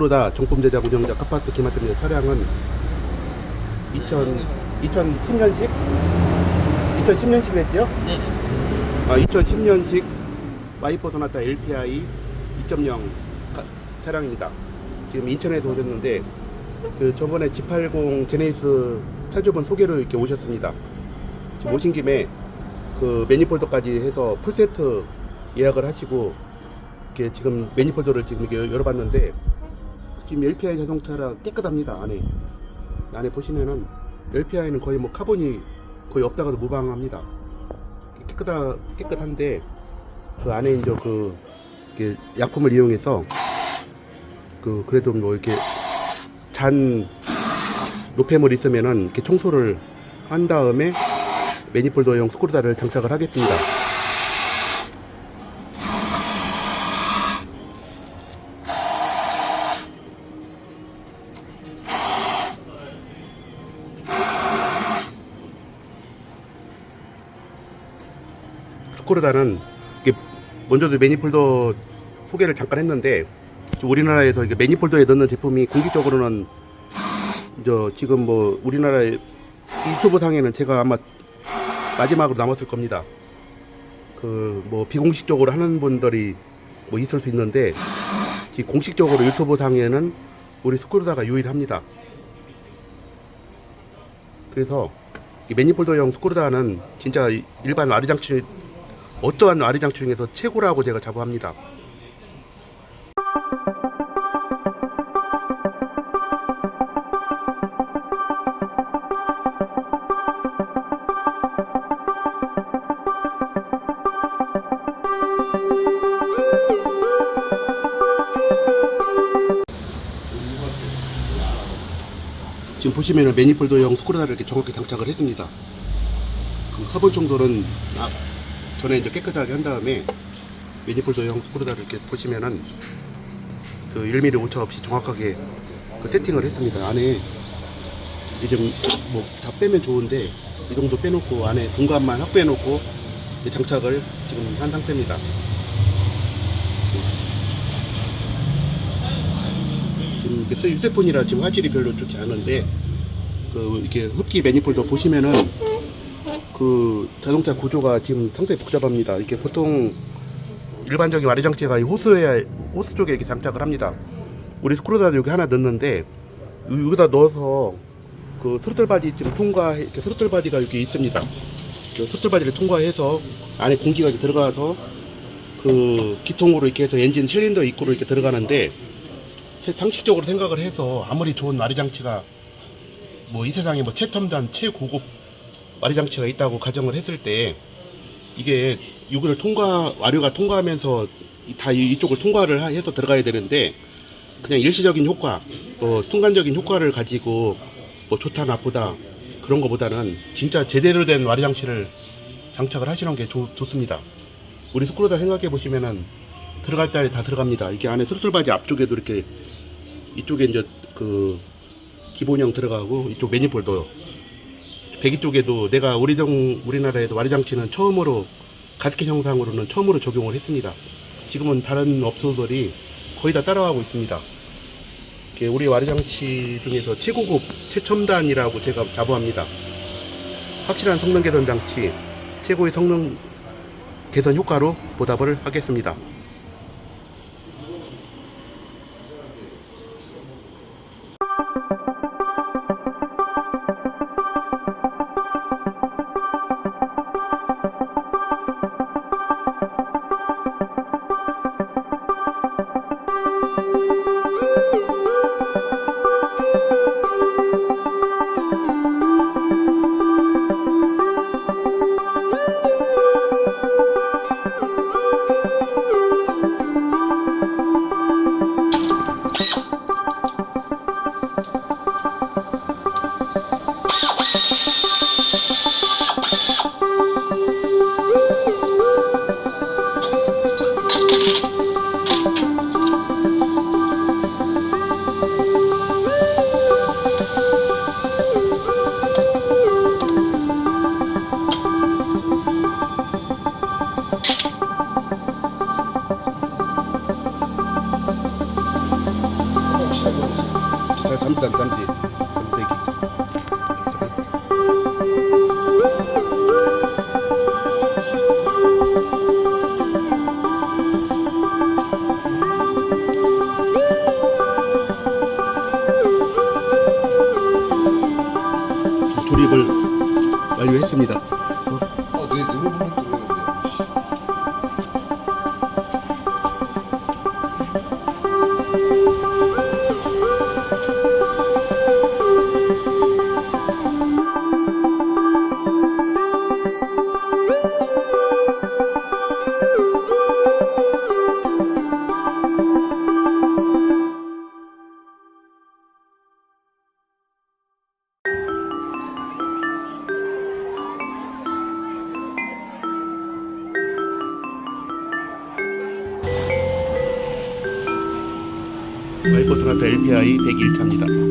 스코르다 정품 제작 운영자 카파스 김하트입니다. 차량은 2000, 2010년식? 2010년식 했죠? 네네. 아, 2010년식 와이퍼 소나타 LPI 2.0 가- 차량입니다. 지금 인천에서 오셨는데 그 저번에 G80 제네시스 차주분 소개로 이렇게 오셨습니다. 지금 오신 김에 그 매니폴더까지 해서 풀세트 예약을 하시고 이렇게 지금 매니폴더를 지금 이렇게 열어봤는데 지금 LPI 자동차라 깨끗합니다 안에 안에 보시면은 LPI는 거의 뭐 카본이 거의 없다가도 무방합니다. 깨끗하 깨끗한데 그 안에 이제 그 약품을 이용해서 그 그래도 뭐 이렇게 잔 노폐물 있으면은 이렇게 청소를 한 다음에 매니폴더용 스크루다를 장착을 하겠습니다. 스코르다는 이게 먼저도 매니폴더 소개를 잠깐 했는데 우리나라에서 이게 매니폴더에 넣는 제품이 공식적으로는 저 지금 뭐 우리나라의 유튜브 상에는 제가 아마 마지막으로 남았을 겁니다. 그 뭐 비공식적으로 하는 분들이 뭐 있을 수 있는데 공식적으로 유튜브 상에는 우리 스코르다가 유일합니다. 그래서 이 매니폴더용 스코르다는 진짜 일반 아리장치 어떠한 아리장치 중에서 최고라고 제가 자부합니다. 지금 보시면은 매니폴더용 스크루다를 이렇게 정확히 장착을 했습니다. 그 카본 아, 전에 이제 깨끗하게 한 다음에 매니폴더용 스크루다를 이렇게 보시면은 그 1mm 오차 없이 정확하게 그 세팅을 했습니다. 안에 이제 뭐 다 빼면 좋은데 이 정도 빼놓고 안에 공간만 확 빼놓고 이제 장착을 지금 한 상태입니다. 지금 휴대폰이라 지금 화질이 별로 좋지 않은데 그 이렇게 흡기 매니폴더 보시면은 그 자동차 구조가 지금 상당히 복잡합니다. 이렇게 보통 일반적인 와리 장치가 이 호스에 호스 쪽에 이렇게 장착을 합니다. 우리 스크루다 여기 하나 넣는데 여기다 넣어서 그 스로틀 바디 지금 통과 이렇게 스로틀 바디가 이렇게 있습니다. 그 스로틀 바디를 통과해서 안에 공기가 이렇게 들어가서 그 기통으로 이렇게 해서 엔진 실린더 입구로 이렇게 들어가는데 세- 상식적으로 생각을 해서 아무리 좋은 와리 장치가 뭐 이 세상에 뭐 최첨단 최고급 와리 장치가 있다고 가정을 했을 때 이게 이거를 통과 와류가 통과하면서 이- 다 이- 이쪽을 통과를 하- 해서 들어가야 되는데 그냥 일시적인 효과, 뭐 순간적인 효과를 가지고 뭐 좋다 나쁘다 그런 거보다는 진짜 제대로 된 와리 장치를 장착을 하시는 게 좋, 좋습니다. 우리 스크루다 생각해 보시면은 들어갈 때다 들어갑니다. 이게 안에 스루틀 바지 앞쪽에도 이렇게 이쪽에 이제 그 기본형 들어가고 이쪽 매니폴더 배기 쪽에도 내가 우리정 우리나라에도 와리 장치는 처음으로 가스켓 형상으로는 처음으로 적용을 했습니다. 지금은 다른 업소들이 거의 다 따라가고 있습니다. 우리 와리 장치 중에서 최고급 최첨단이라고 제가 자부합니다. 확실한 성능 개선 장치, 최고의 성능 개선 효과로 보답을 하겠습니다. 13 잠시 와이퍼 소나타 LPI 101차입니다.